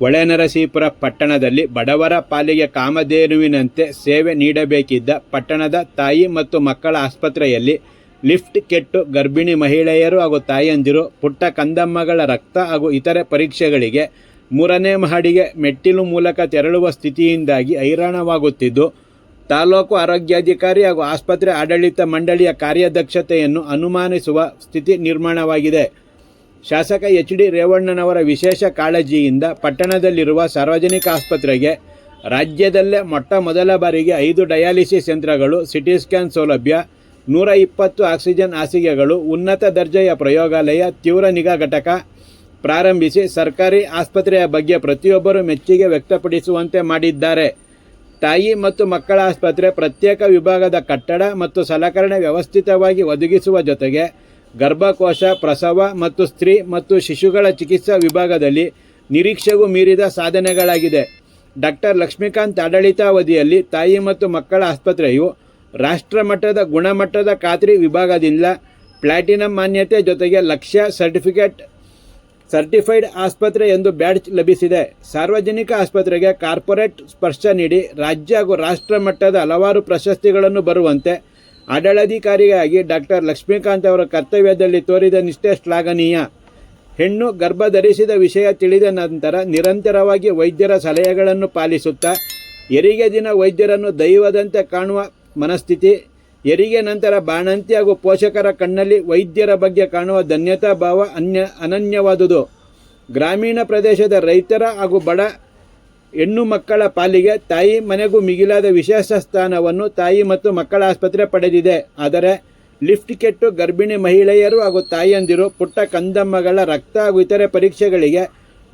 ಹೊಳೆನರಸೀಪುರ ಪಟ್ಟಣದಲ್ಲಿ ಬಡವರ ಪಾಲಿಗೆ ಕಾಮಧೇನುವಿನಂತೆ ಸೇವೆ ನೀಡಬೇಕಿದ್ದ ಪಟ್ಟಣದ ತಾಯಿ ಮತ್ತು ಮಕ್ಕಳ ಆಸ್ಪತ್ರೆಯಲ್ಲಿ ಲಿಫ್ಟ್ ಕೆಟ್ಟು ಗರ್ಭಿಣಿ ಮಹಿಳೆಯರು ಹಾಗೂ ತಾಯಂದಿರು, ಪುಟ್ಟ ಕಂದಮ್ಮಗಳ ರಕ್ತ ಹಾಗೂ ಇತರೆ ಪರೀಕ್ಷೆಗಳಿಗೆ ಮೂರನೇ ಮಹಡಿಗೆ ಮೆಟ್ಟಿಲು ಮೂಲಕ ತೆರಳುವ ಸ್ಥಿತಿಯಿಂದಾಗಿ ಹೈರಾಣವಾಗುತ್ತಿದ್ದು, ತಾಲೂಕು ಆರೋಗ್ಯಾಧಿಕಾರಿ ಹಾಗೂ ಆಸ್ಪತ್ರೆ ಆಡಳಿತ ಮಂಡಳಿಯ ಕಾರ್ಯದಕ್ಷತೆಯನ್ನು ಅನುಮಾನಿಸುವ ಸ್ಥಿತಿ ನಿರ್ಮಾಣವಾಗಿದೆ. ಶಾಸಕ ಎಚ್ ಡಿ ರೇವಣ್ಣನವರ ವಿಶೇಷ ಕಾಳಜಿಯಿಂದ ಪಟ್ಟಣದಲ್ಲಿರುವ ಸಾರ್ವಜನಿಕ ಆಸ್ಪತ್ರೆಗೆ ರಾಜ್ಯದಲ್ಲೇ ಮೊಟ್ಟ ಮೊದಲ ಬಾರಿಗೆ ಐದು ಡಯಾಲಿಸಿಸ್ ಯಂತ್ರಗಳು, ಸಿಟಿ ಸ್ಕ್ಯಾನ್ ಸೌಲಭ್ಯ, ನೂರ ಇಪ್ಪತ್ತು ಆಕ್ಸಿಜನ್ ಹಾಸಿಗೆಗಳು, ಉನ್ನತ ದರ್ಜೆಯ ಪ್ರಯೋಗಾಲಯ, ತೀವ್ರ ನಿಗಾ ಘಟಕ ಪ್ರಾರಂಭಿಸಿ ಸರ್ಕಾರಿ ಆಸ್ಪತ್ರೆಯ ಬಗ್ಗೆ ಪ್ರತಿಯೊಬ್ಬರು ಮೆಚ್ಚುಗೆ ವ್ಯಕ್ತಪಡಿಸುವಂತೆ ಮಾಡಿದ್ದಾರೆ. ತಾಯಿ ಮತ್ತು ಮಕ್ಕಳ ಆಸ್ಪತ್ರೆ ಪ್ರತ್ಯೇಕ ವಿಭಾಗದ ಕಟ್ಟಡ ಮತ್ತು ಸಲಕರಣೆ ವ್ಯವಸ್ಥಿತವಾಗಿ ಒದಗಿಸುವ ಜೊತೆಗೆ ಗರ್ಭಕೋಶ, ಪ್ರಸವ ಮತ್ತು ಸ್ತ್ರೀ ಮತ್ತು ಶಿಶುಗಳ ಚಿಕಿತ್ಸಾ ವಿಭಾಗದಲ್ಲಿ ನಿರೀಕ್ಷೆಗೂ ಮೀರಿದ ಸಾಧನೆಗಳಾಗಿದೆ. ಡಾಕ್ಟರ್ ಲಕ್ಷ್ಮೀಕಾಂತ್ ಆಡಳಿತಾವಧಿಯಲ್ಲಿ ತಾಯಿ ಮತ್ತು ಮಕ್ಕಳ ಆಸ್ಪತ್ರೆಯು ರಾಷ್ಟ್ರಮಟ್ಟದ ಗುಣಮಟ್ಟದ ಖಾತ್ರಿ ವಿಭಾಗದಿಂದ ಪ್ಲಾಟಿನಂ ಮಾನ್ಯತೆ ಜೊತೆಗೆ ಲಕ್ಷ್ಯ ಸರ್ಟಿಫಿಕೇಟ್, ಸರ್ಟಿಫೈಡ್ ಆಸ್ಪತ್ರೆ ಎಂದು ಬ್ಯಾಡ್ಜ್ ಲಭಿಸಿದೆ. ಸಾರ್ವಜನಿಕ ಆಸ್ಪತ್ರೆಗೆ ಕಾರ್ಪೊರೇಟ್ ಸ್ಪರ್ಶ ನೀಡಿ ರಾಜ್ಯ ಹಾಗೂ ರಾಷ್ಟ್ರ ಮಟ್ಟದ ಹಲವಾರು ಪ್ರಶಸ್ತಿಗಳನ್ನು ಬರುವಂತೆ ಆಡಳಿತಾಧಿಕಾರಿಯಾಗಿ ಡಾಕ್ಟರ್ ಲಕ್ಷ್ಮೀಕಾಂತ್ ಅವರ ಕರ್ತವ್ಯದಲ್ಲಿ ತೋರಿದ ನಿಷ್ಠೆ ಶ್ಲಾಘನೀಯ. ಹೆಣ್ಣು ಗರ್ಭ ಧರಿಸಿದ ವಿಷಯ ತಿಳಿದ ನಂತರ ನಿರಂತರವಾಗಿ ವೈದ್ಯರ ಸಲಹೆಗಳನ್ನು ಪಾಲಿಸುತ್ತಾ, ಹೆರಿಗೆ ದಿನ ವೈದ್ಯರನ್ನು ದೈವದಂತೆ ಕಾಣುವ ಮನಸ್ಥಿತಿ, ಹೆರಿಗೆ ನಂತರ ಬಾಣಂತಿ ಹಾಗೂ ಪೋಷಕರ ಕಣ್ಣಲ್ಲಿ ವೈದ್ಯರ ಬಗ್ಗೆ ಕಾಣುವ ಧನ್ಯತಾ ಭಾವ ಅನ್ಯ, ಅನನ್ಯವಾದುದು. ಗ್ರಾಮೀಣ ಪ್ರದೇಶದ ರೈತರ ಹಾಗೂ ಬಡ ಹೆಣ್ಣು ಮಕ್ಕಳ ಪಾಲಿಗೆ ತಾಯಿ ಮನೆಗೂ ಮಿಗಿಲಾದ ವಿಶೇಷ ಸ್ಥಾನವನ್ನು ತಾಯಿ ಮತ್ತು ಮಕ್ಕಳ ಆಸ್ಪತ್ರೆ ಪಡೆದಿದೆ. ಆದರೆ, ಲಿಫ್ಟ್ ಕೆಟ್ಟು ಗರ್ಭಿಣಿ ಮಹಿಳೆಯರು ಹಾಗೂ ತಾಯಿಯಂದಿರು ಪುಟ್ಟ ಕಂದಮ್ಮಗಳ ರಕ್ತ ಹಾಗೂ ಇತರೆ ಪರೀಕ್ಷೆಗಳಿಗೆ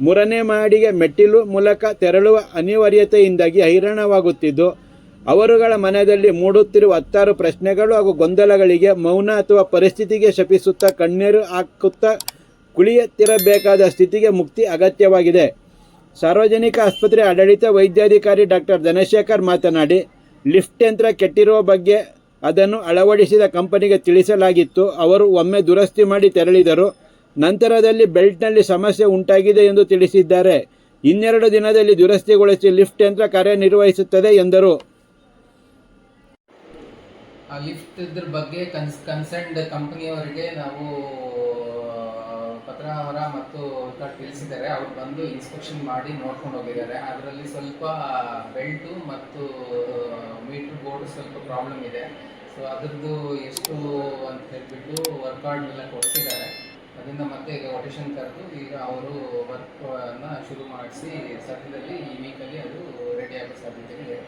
ಮೂರನೇ ಮಹಡಿಗೆ ಮೆಟ್ಟಿಲು ಮೂಲಕ ತೆರಳುವ ಅನಿವಾರ್ಯತೆಯಿಂದಾಗಿ ಹೈರಾಣವಾಗುತ್ತಿದ್ದು, ಅವರುಗಳ ಮನದಲ್ಲಿ ಮೂಡುತ್ತಿರುವ ಹತ್ತಾರು ಪ್ರಶ್ನೆಗಳು ಹಾಗೂ ಗೊಂದಲಗಳಿಗೆ ಮೌನ ಅಥವಾ ಪರಿಸ್ಥಿತಿಗೆ ಶಪಿಸುತ್ತಾ ಕಣ್ಣೀರು ಹಾಕುತ್ತಾ ಕುಳಿಯುತ್ತಿರಬೇಕಾದ ಸ್ಥಿತಿಗೆ ಮುಕ್ತಿ ಅಗತ್ಯವಾಗಿದೆ. ಸಾರ್ವಜನಿಕ ಆಸ್ಪತ್ರೆ ಆಡಳಿತ ವೈದ್ಯಾಧಿಕಾರಿ ಡಾಕ್ಟರ್ ಧನಶೇಖರ್ ಮಾತನಾಡಿ, ಲಿಫ್ಟ್ ಯಂತ್ರ ಕೆಟ್ಟಿರುವ ಬಗ್ಗೆ ಅದನ್ನು ಅಳವಡಿಸಿದ ಕಂಪನಿಗೆ ತಿಳಿಸಲಾಗಿತ್ತು. ಅವರು ಒಮ್ಮೆ ದುರಸ್ತಿ ಮಾಡಿ ತೆರಳಿದರು. ನಂತರದಲ್ಲಿ ಬೆಲ್ಟ್ನಲ್ಲಿ ಸಮಸ್ಯೆ ಉಂಟಾಗಿದೆ ಎಂದು ತಿಳಿಸಿದ್ದಾರೆ. ಇನ್ನೆರಡು ದಿನದಲ್ಲಿ ದುರಸ್ತಿಗೊಳಿಸಿ ಲಿಫ್ಟ್ ಯಂತ್ರ ಕಾರ್ಯನಿರ್ವಹಿಸುತ್ತದೆ ಎಂದರು. ಆ ಲಿಫ್ಟ್ ಇದ್ರ ಬಗ್ಗೆ ಕನ್ಸ್, ಕನ್ಸರ್ನ್ಡ್ ಕಂಪನಿಯವರಿಗೆ ನಾವು ಪತ್ರವರ ಮತ್ತು ತಿಳಿಸಿದ್ದಾರೆ. ಅವ್ರು ಬಂದು ಇನ್ಸ್ಪೆಕ್ಷನ್ ಮಾಡಿ ನೋಡ್ಕೊಂಡು ಹೋಗಿದ್ದಾರೆ. ಅದರಲ್ಲಿ ಸ್ವಲ್ಪ ಬೆಲ್ಟು ಮತ್ತು ಮೀಟ್ರ್ ಬೋರ್ಡ್ ಸ್ವಲ್ಪ ಪ್ರಾಬ್ಲಮ್ ಇದೆ. ಸೊ ಅದರದ್ದು ಎಷ್ಟು ಅಂತ ಹೇಳ್ಬಿಟ್ಟು ವರ್ಕ್ ಕಾರ್ಡ್ ಎಲ್ಲ ಕೊಡ್ತಿದ್ದಾರೆ ಅದರಿಂದ ಮತ್ತೆ ಈಗ ಒಟೇಷನ್ ಕರೆದು ಈಗ ಅವರು ವರ್ಕನ್ನು ಶುರು ಮಾಡಿಸಿ, ಸದ್ಯದಲ್ಲಿ ಈ ವೀಕಲ್ಲಿ ಅದು ರೆಡಿ ಆಗೋ ಸಾಧ್ಯತೆ ಇದೆ